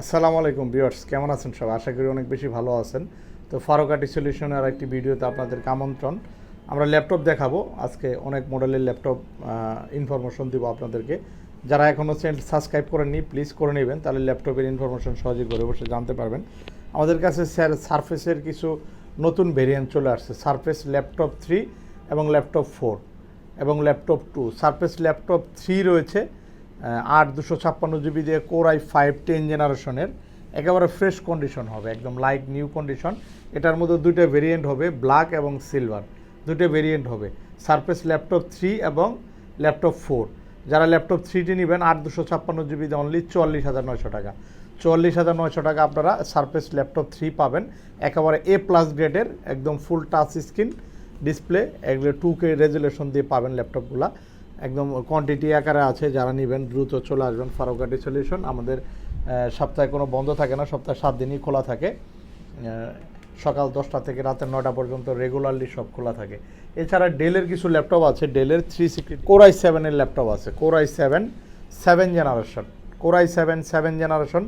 আসসালামু আলাইকুম ভিউয়ার্স, কেমন আছেন সব আশা করি অনেক বেশি ভালো আছেন। তো ফারুকাটি সলিউশনের একটি ভিডিওতে আপনাদেরকে আমন্ত্রণ। আমরা ল্যাপটপ দেখাবো। আজকে অনেক মডেলের ল্যাপটপ ইনফরমেশন দিব আপনাদেরকে। যারা এখনও চ্যানেল সাবস্ক্রাইব করেননি প্লিজ করে নেবেন। তাহলে ল্যাপটপের ইনফরমেশন সহজে ঘরে বসে জানতে পারবেন। আমাদের কাছে স্যার সারফেসের কিছু নতুন ভেরিয়েন্ট চলে আসছে। সারফেস ল্যাপটপ থ্রি এবং ল্যাপটপ ফোর এবং laptop two surface laptop three রয়েছে। আট দুশো ছাপ্পান্ন জিবি দিয়ে কোর আই ফাইভ টেন জেনারেশনের, একেবারে ফ্রেশ কন্ডিশন হবে, একদম লাইক নিউ কন্ডিশন এটার মধ্যে দুইটা ভেরিয়েন্ট হবে ব্ল্যাক এবং সিলভার দুটো ভেরিয়েন্ট হবে সারফেস ল্যাপটপ থ্রি এবং ল্যাপটপ ফোর যারা ল্যাপটপ থ্রিটি নেবেন, আট দুশো ছাপ্পান্ন জিবি দিয়ে অনলি চুয়াল্লিশ হাজার নয়শো টাকা। চুয়াল্লিশ হাজার নয়শো টাকা আপনারা সারফেস ল্যাপটপ থ্রি পাবেন, একেবারে এ প্লাস গ্রেডের একদম ফুল টাচ স্ক্রিন ডিসপ্লে এগুলো টু কে রেজুলেশন দিয়ে পাবেন ল্যাপটপগুলো একদম কোয়ান্টিটি আকারে আছে, যারা নেবেন, দ্রুত চলে আসবেন ফারুকাটি সলিউশন আমাদের সপ্তাহে কোনো বন্ধ থাকে না, সপ্তাহে সাত দিনই খোলা থাকে। সকাল দশটা থেকে রাতের নটা পর্যন্ত রেগুলারলি সব খোলা থাকে। এছাড়া ডেলের কিছু ল্যাপটপ আছে। ডেলের থ্রি সিক্সটি কোরাই সেভেনের ল্যাপটপ আছে। Core i seven seven generation core i seven seven generation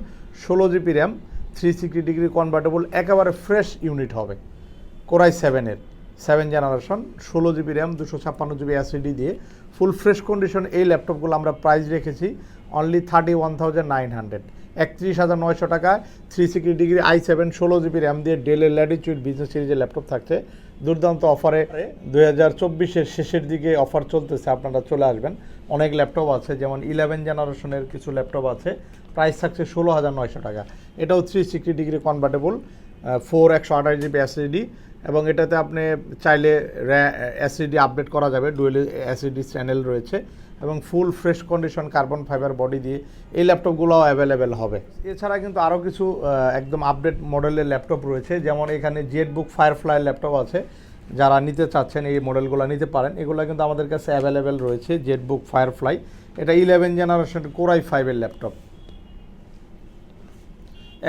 ষোলো GB RAM three sixty degree convertible একেবারে ফ্রেশ ইউনিট হবে। কোরাই সেভেনের সেভেন জেনারেশন ষোলো জিবি র্যাম দুশো ছাপ্পান্ন জিবি অ্যাসিডি দিয়ে ফুল ফ্রেশ কন্ডিশন এই ল্যাপটপগুলো আমরা প্রাইস রেখেছি only thirty one thousand nine hundred. একত্রিশ হাজার নয়শো টাকায় three sixty degree I seven ষোলো জিবি র্যাম দিয়ে ডেলের ল্যাটিচিউড বিজনেস সিরিজের ল্যাপটপ থাকছে। দুর্দান্ত অফারে দুই হাজার চব্বিশের শেষের দিকে অফার চলতেছে আপনারা চলে আসবেন। অনেক ল্যাপটপ আছে যেমন ইলেভেন জেনারেশনের কিছু ল্যাপটপ আছে। প্রাইস থাকছে ষোলো হাজার নয়শো টাকা। এটাও three sixty degree convertible four একশো আঠাশ জিবি অ্যাসিডি এবং এটাতে আপনি চাইলে অ্যাসিডি আপডেট করা যাবে ডুয়েল অ্যাসিডি চ্যানেল রয়েছে এবং full fresh condition carbon fibre body দিয়ে এই ল্যাপটপগুলোও অ্যাভেলেবেল হবে। এছাড়া কিন্তু আরও কিছু একদম আপডেট মডেলের ল্যাপটপ রয়েছে, যেমন এখানে জেট বুক ফায়ারফ্লাই ল্যাপটপ আছে। যারা নিতে চাচ্ছেন এই মডেলগুলো নিতে পারেন, এগুলো কিন্তু আমাদের কাছে অ্যাভেলেবেল রয়েছে জেট বুক ফায়ারফ্লাই এটা ইলেভেন জেনারেশন কোরাই ফাইভের ল্যাপটপ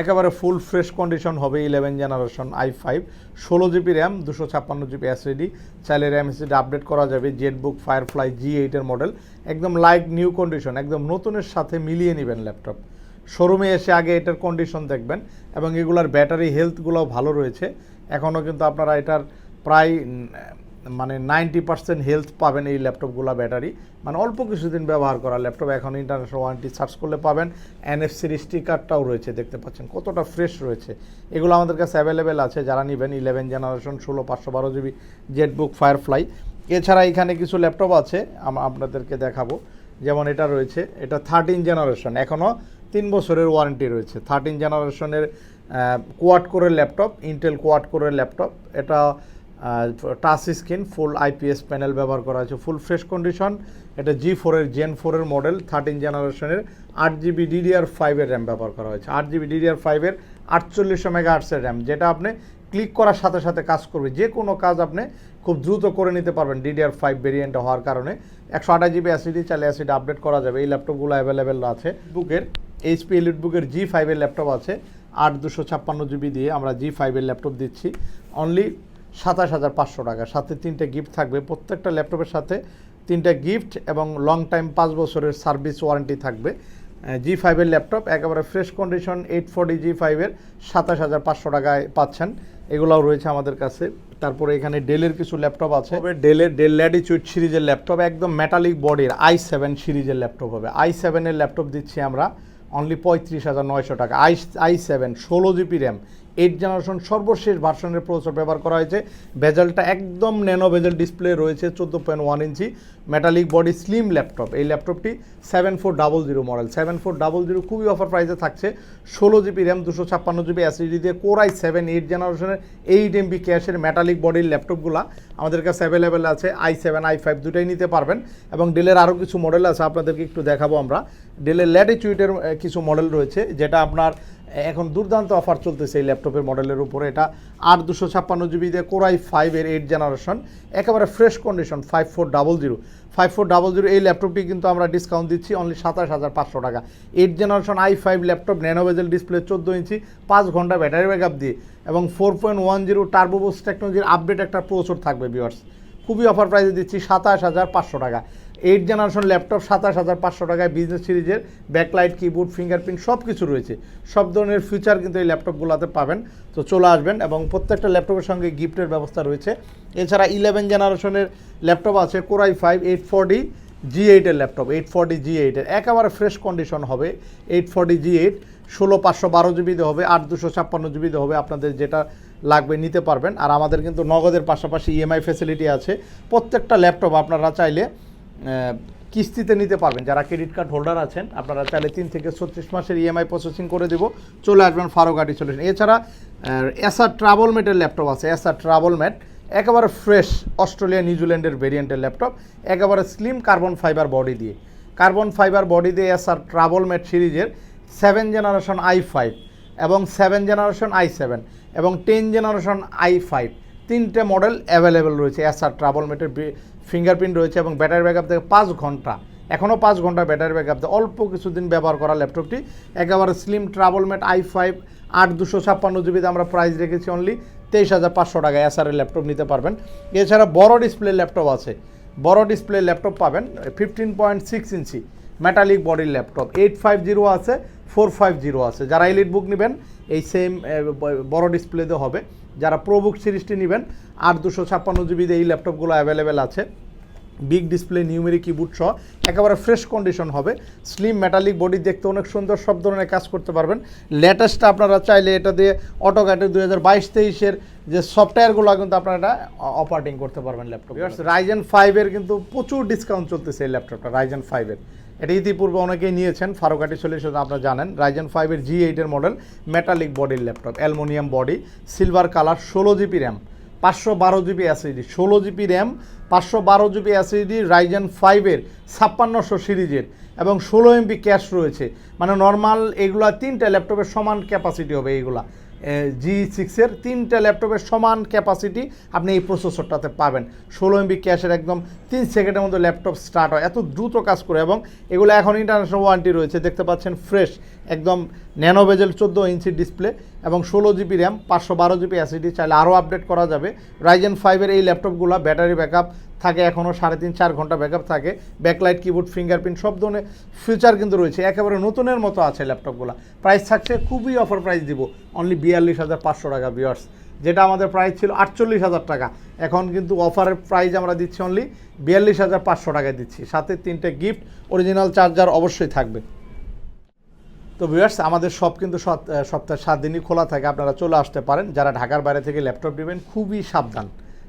একেবারে ফুল ফ্রেশ কন্ডিশন হবে ইলেভেন জেনারেশন আই ফাইভ ষোলো জিবি র্যাম দুশো ছাপ্পান্ন জিবি এসএডি চাইলে র্যাম এসএডি আপডেট করা যাবে জেট বুক ফায়ারফ্লাই জি এইটের মডেল একদম লাইক নিউ কন্ডিশন একদম নতুনের সাথে মিলিয়ে নেবেন ল্যাপটপ শোরুমে এসে আগে এটার কন্ডিশন দেখবেন, এবং এগুলার ব্যাটারি হেলথগুলোও ভালো রয়েছে। এখনও কিন্তু আপনারা এটার প্রায় মানে নাইনটি পার্সেন্ট হেলথ পাবেন এই ল্যাপটপগুলো ব্যাটারি মানে অল্প কিছুদিন ব্যবহার করা ল্যাপটপ এখন ইন্টারন্যাশনাল ওয়ারেন্টি সার্চ করলে পাবেন। এনএফসির স্টিকারটাও রয়েছে, দেখতে পাচ্ছেন। কতটা ফ্রেশ রয়েছে। এগুলো আমাদের কাছে অ্যাভেলেবেল আছে। যারা নেবেন ইলেভেন জেনারেশন ষোলো, পাঁচশো, বারো জিবি জেটবুক ফায়ারফ্লাই এছাড়া এখানে কিছু ল্যাপটপ আছে আপনাদেরকে দেখাবো। যেমন এটা রয়েছে। এটা থার্টিন জেনারেশন এখনও তিন বছরের ওয়ারেন্টি রয়েছে। থার্টিন জেনারেশনের কোয়াড কোরের ল্যাপটপ ইন্টেল কোয়াড কোরের ল্যাপটপ এটা touch screen full IPS panel ব্যবহার করা হয়েছে ফুল ফ্রেশ কন্ডিশন এটা জি ফোরের জেন ফোরের মডেল থার্টিন জেনারেশনের আট জিবি ডিডিআর ফাইভের র্যাম ব্যবহার করা হয়েছে। আট জিবি ডিডিআর ফাইভের আটচল্লিশশো মেগা আর্টসের র্যাম যেটা আপনি ক্লিক করার সাথে সাথে কাজ করবে। যে কোনো কাজ আপনি খুব দ্রুত করে নিতে পারবেন ডিডিআর ফাইভ ভেরিয়েন্ট হওয়ার কারণে। একশো আঠাশ জিবি অ্যাসিডি চালে অ্যাসিড আপডেট করা যাবে। এই ল্যাপটপগুলো অ্যাভেলেবেল আছে। বুকের এইচপি এলিট বুকের জি ফাইভের ল্যাপটপ আছে। আট দুশো ছাপ্পান্ন জিবি দিয়ে আমরা জি ফাইভের ল্যাপটপ দিচ্ছি। অনলি সাতাশ হাজার পাঁচশো টাকা। সাথে তিনটে গিফট থাকবে। প্রত্যেকটা ল্যাপটপের সাথে তিনটে গিফট এবং লং টাইম পাঁচ বছরের সার্ভিস ওয়ারেন্টি থাকবে। জি ফাইভের ল্যাপটপ, একেবারে fresh condition eight forty G ফাইভের সাতাশ হাজার পাঁচশো টাকায় পাচ্ছেন। এগুলোও রয়েছে আমাদের কাছে। তারপরে এখানে ডেলের কিছু ল্যাপটপ আছে। ডেলের ডেল ল্যাটিচিউড সিরিজের ল্যাপটপ, একদম মেটালিক বডির আই সেভেন সিরিজের ল্যাপটপ হবে। আই সেভেনের ল্যাপটপ দিচ্ছি আমরা অনলি পঁয়ত্রিশ হাজার নয়শো টাকা। আই আই সেভেন ষোলো জিবি র্যাম এইট জেনারেশন সর্বশেষ ভার্সনের প্রসেসর ব্যবহার করা হয়েছে। বেজেলটা একদম ন্যানো বেজেল ডিসপ্লে রয়েছে চোদ্দ point one inch. Metallic body slim laptop এই ল্যাপটপটি seven four double zero model seven four double zero খুবই অফার প্রাইসে থাকছে। ষোলো জিবি র্যাম দুশো ছাপ্পান্ন জিবি অ্যাসিডি দিয়ে কোরাই সেভেন এইট জেনারেশনের এইট এমবি ক্যাশের মেটালিক বডির ল্যাপটপগুলো আমাদের কাছে অ্যাভেলেবেল আছে। আই সেভেন আই ফাইভ দুটাই নিতে পারবেন। এবং ডেলের আরও কিছু মডেল আছে, আপনাদেরকে একটু দেখাবো আমরা। ডেলের ল্যাটিচিউডের কিছু মডেল রয়েছে, যেটা আপনার এখন দুর্দান্ত অফার চলতেছে এই ল্যাপটপের মডেলের উপরে। এটা আট দুশো ছাপ্পান্ন জিবি দিয়ে কোরাই ফাইভের এইট জেনারেশন একেবারে fresh condition five four double zero five four double zero এই ল্যাপটপটি কিন্তু আমরা ডিসকাউন্ট দিচ্ছি অনলি সাতাশ হাজার পাঁচশো টাকা। Eight generation I five laptop nano bezel display চোদ্দ ইঞ্চি, পাঁচ ঘণ্টা ব্যাটারি ব্যাকআপ দিয়ে। এবং four point one zero turbo boost টেকনোলজির আপডেট একটা প্রচুর থাকবে ভিউয়ার্স খুবই অফার প্রাইসে দিচ্ছি সাতাশ হাজার পাঁচশো টাকা। এইট জেনারেশন ল্যাপটপ সাতাশ হাজার পাঁচশো টাকায় বিজনেস সিরিজের ব্যাকলাইট কিবোর্ড ফিঙ্গারপ্রিন্ট সব কিছু রয়েছে। সব ধরনের ফিচার কিন্তু এই ল্যাপটপগুলোতে পাবেন। তো চলে আসবেন এবং প্রত্যেকটা ল্যাপটপের সঙ্গে গিফটের ব্যবস্থা রয়েছে। এছাড়া ইলেভেন জেনারেশনের ল্যাপটপ আছে core i five eight forty G এইটের ল্যাপটপ এইট ফোরডি জি এইটের একেবারে ফ্রেশ কন্ডিশন হবে এইট ফোরডি জি এইট ষোলো পাঁচশো বারো জিবিতে হবে, আট দুশো ছাপ্পান্ন জিবিতে হবে। আপনাদের যেটা লাগবে নিতে পারবেন। আর আমাদের কিন্তু নগদের পাশাপাশি ইএমআই ফেসিলিটি আছে। প্রত্যেকটা ল্যাপটপ আপনারা চাইলে কিস্তিতে নিতে পারবেন। যারা ক্রেডিট কার্ড হোল্ডার আছেন, আপনারা চাইলে তিন থেকে ছত্রিশ মাসের ইএমআই প্রসেসিং করে দেব। চলে আসবেন ফারুকাটি সলিউশন এছাড়া এসআর ট্রাভেল মেটের ল্যাপটপ আছে। এসআর ট্রাভেল মেট একেবারে ফ্রেশ অস্ট্রেলিয়া নিউজিল্যান্ডের ভেরিয়েন্টের ল্যাপটপ একেবারে স্লিম কার্বন ফাইবার বডি দিয়ে। কার্বন ফাইবার বডি দিয়ে এসআর ট্রাভেল মেট সিরিজের সেভেন জেনারেশন আই ফাইভ এবং সেভেন জেনারেশন আই সেভেন এবং টেন জেনারেশন আই ফাইভ তিনটে মডেল অ্যাভেলেবেল রয়েছে এসআর ট্রাভেল মেটের ফিঙ্গারপ্রিন্ট রয়েছে এবং ব্যাটারি ব্যাকআপ থেকে পাঁচ ঘণ্টা, এখনও পাঁচ ঘণ্টা ব্যাটারি ব্যাকআপ দেয় অল্প কিছুদিন ব্যবহার করা ল্যাপটপটি। একেবারে slim TravelMate I five আট দুশো ছাপ্পান্ন জিবিতে আমরা প্রাইস রেখেছি অনলি তেইশ হাজার পাঁচশো টাকা এসআরের ল্যাপটপ নিতে পারবেন। এছাড়া বড় ডিসপ্লে ল্যাপটপ আছে। বড় ডিসপ্লে ল্যাপটপ পাবেন fifteen point six inch metallic বডির ল্যাপটপ। এইট ফাইভ জিরো আছে ফোর ফাইভ জিরো আছে। যারা এলিট বুক নেবেন, এই সেম বড় ডিসপ্লেতে হবে। যারা প্রো বুক সিরিজটি নেবেন আট দুশো ছাপ্পান্ন জিবিতে এই ল্যাপটপগুলো অ্যাভেলেবেল আছে। বিগ ডিসপ্লে নিউমেরিক কিবোর্ড সহ, একেবারে ফ্রেশ কন্ডিশন হবে। স্লিম মেটালিক বডি দেখতে অনেক সুন্দর, সব ধরনের কাজ করতে পারবেন। লেটেস্ট আপনারা চাইলে এটা দিয়ে অটোক্যাটের দুই হাজার বাইশ তেইশের যে সফটওয়্যারগুলো কিন্তু আপনারা এটা অপারেটিং করতে পারবেন ল্যাপটপ রাইজেন ফাইভের কিন্তু প্রচুর ডিসকাউন্ট চলতেছে এই ল্যাপটপটা রাইজেন ফাইভের এটা ইতিপূর্বে অনেকেই নিয়েছেন ফারুকাটি সলিউশন আপনারা জানেন। রাইজেন ফাইভের জি এইটের মডেল মেটালিক বডির laptop aluminium body silver colour ষোলো জিবি র্যাম পাঁচশো বারো জিবি অ্যাসিডি ষোলো জিবি র্যাম পাঁচশো বারো জিবি অ্যাসিডি রাইজেন ফাইভের ছাপ্পান্নশো সিরিজের এবং ষোলো এমবি ক্যাশ রয়েছে। মানে নর্মাল এগুলা তিনটা ল্যাপটপের সমান ক্যাপাসিটি হবে এইগুলা জি সিক্সের তিনটা ল্যাপটপের সমান ক্যাপাসিটি আপনি এই প্রসেসরটাতে পাবেন। ষোলো এমবি ক্যাশের একদম তিন সেকেন্ডের মধ্যে ল্যাপটপ স্টার্ট হয়। এত দ্রুত কাজ করে এবং এগুলো এখন ইন্টারন্যাশনাল ওয়ারেন্টি রয়েছে। দেখতে পাচ্ছেন ফ্রেশ একদম ন্যানো বেজেল চোদ্দ ইঞ্চি ডিসপ্লে এবং ষোলো জিবি র্যাম পাঁচশো বারো জিবি অ্যাসিডি চাইলে আরও আপডেট করা যাবে। রাইজেন ফাইভের এই ল্যাপটপগুলো ব্যাটারি ব্যাকআপ থাকে এখনও সাড়ে তিন, চার ঘণ্টা ব্যাকআপ থাকে। ব্যাকলাইট কিবোর্ড ফিঙ্গারপ্রিন্ট সব ধরনের ফিচার কিন্তু রয়েছে। একেবারে নতুনের মতো আছে ল্যাপটপগুলো প্রাইস থাকছে, খুবই অফার প্রাইস দিব। অনলি বিয়াল্লিশ হাজার পাঁচশো টাকা বিয়ার্স যেটা আমাদের প্রাইস ছিল আটচল্লিশ হাজার টাকা। এখন কিন্তু অফারের প্রাইস আমরা দিচ্ছি অনলি বিয়াল্লিশ হাজার পাঁচশো টাকায় দিচ্ছি। সাথে তিনটে গিফট অরিজিনাল চার্জার অবশ্যই থাকবে। তো ভিউয়ার্স আমাদের সব কিন্তু সপ্তাহে সাত দিনই খোলা থাকে। আপনারা চলে আসতে পারেন। যারা ঢাকার বাইরে থেকে ল্যাপটপ নেবেন, খুবই সাবধান।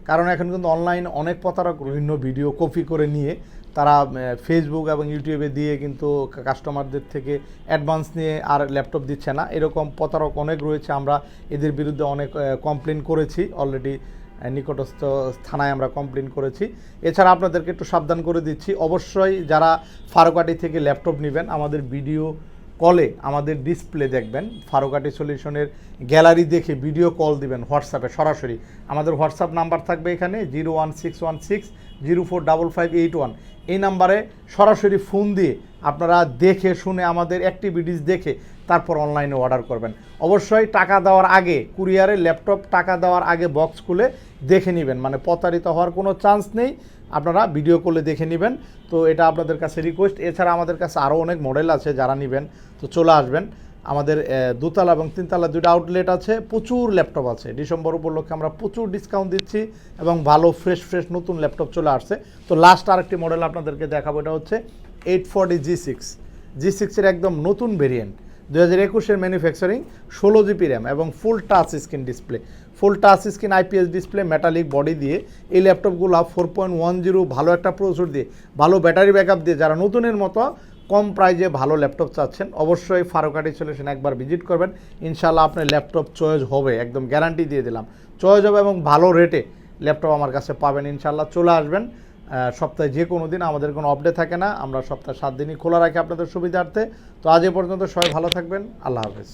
কারণ এখন কিন্তু অনলাইন অনেক প্রতারক বিভিন্ন ভিডিও কপি করে নিয়ে তারা ফেসবুক এবং ইউটিউবে দিয়ে কিন্তু কাস্টমারদের থেকে অ্যাডভান্স নিয়ে আর ল্যাপটপ দিচ্ছে না। এরকম প্রতারক অনেক রয়েছে, আমরা এদের বিরুদ্ধে অনেক কমপ্লেন করেছি। অলরেডি নিকটস্থ থানায় আমরা কমপ্লেন করেছি। এছাড়া আপনাদেরকে একটু সাবধান করে দিচ্ছি, অবশ্যই যারা ফারুকাটি থেকে ল্যাপটপ নেবেন, আমাদের ভিডিও কলে আমাদের ডিসপ্লে দেখবেন। ফারুকাটি সলিউশনের গ্যালারি দেখে ভিডিও কল দিবেন হোয়াটসঅ্যাপে সরাসরি। আমাদের হোয়াটসঅ্যাপ নাম্বার থাকবে এখানে zero one six one six zero four double five eight one এই নাম্বারে সরাসরি ফোন দিয়ে আপনারা দেখে, শুনে আমাদের অ্যাক্টিভিটিস দেখে তারপর অনলাইনে অর্ডার করবেন। অবশ্যই টাকা দেওয়ার আগে কুরিয়ারে ল্যাপটপ টাকা দেওয়ার আগে বক্স খুলে দেখে নেবেন। মানে প্রতারিত হওয়ার কোনো চান্স নেই। আপনারা ভিডিও করলে দেখে নেবেন। তো এটা আপনাদের কাছে রিকোয়েস্ট এছাড়া আমাদের কাছে আরও অনেক মডেল আছে যারা নেবেন। তো চলে আসবেন। আমাদের দুতলা এবং তিনতলা দুটো আউটলেট আছে। প্রচুর ল্যাপটপ আছে। ডিসেম্বর উপলক্ষে আমরা প্রচুর ডিসকাউন্ট দিচ্ছি এবং ভালো ফ্রেশ ফ্রেশ নতুন ল্যাপটপ চলে আসছে। তো লাস্ট আরেকটি মডেল আপনাদেরকে দেখাবো। এটা হচ্ছে eight forty G six G সিক্সের একদম নতুন ভেরিয়েন্ট দু হাজার একুশের ম্যানুফ্যাকচারিং ষোলো জিবি র্যাম এবং full touch screen display full touch screen IPS display metallic body দিয়ে এই ল্যাপটপগুলো ফোর পয়েন্ট ওয়ান জিরো ভালো একটা প্রসেসর দিয়ে, ভালো ব্যাটারি ব্যাকআপ দিয়ে, যারা নতুনের মতো কম প্রাইজে ভালো ল্যাপটপ চাচ্ছেন, অবশ্যই ফারুকাটি সলিউশন একবার ভিজিট করবেন। ইনশাল্লাহ আপনার ল্যাপটপ চয়েস হবে, একদম গ্যারান্টি দিয়ে দিলাম। চয়েস হবে এবং ভালো রেটে ল্যাপটপ আমার কাছে পাবেন। ইনশাল্লাহ চলে আসবেন। সপ্তাহে যে কোনো দিন আমাদের কোনো আপডেট থাকে না। আমরা সপ্তাহে সাত দিনই খোলা রাখি আপনাদের সুবিধার্থে। তো আজ এ পর্যন্ত সবাই ভালো থাকবেন। আল্লাহ হাফেজ।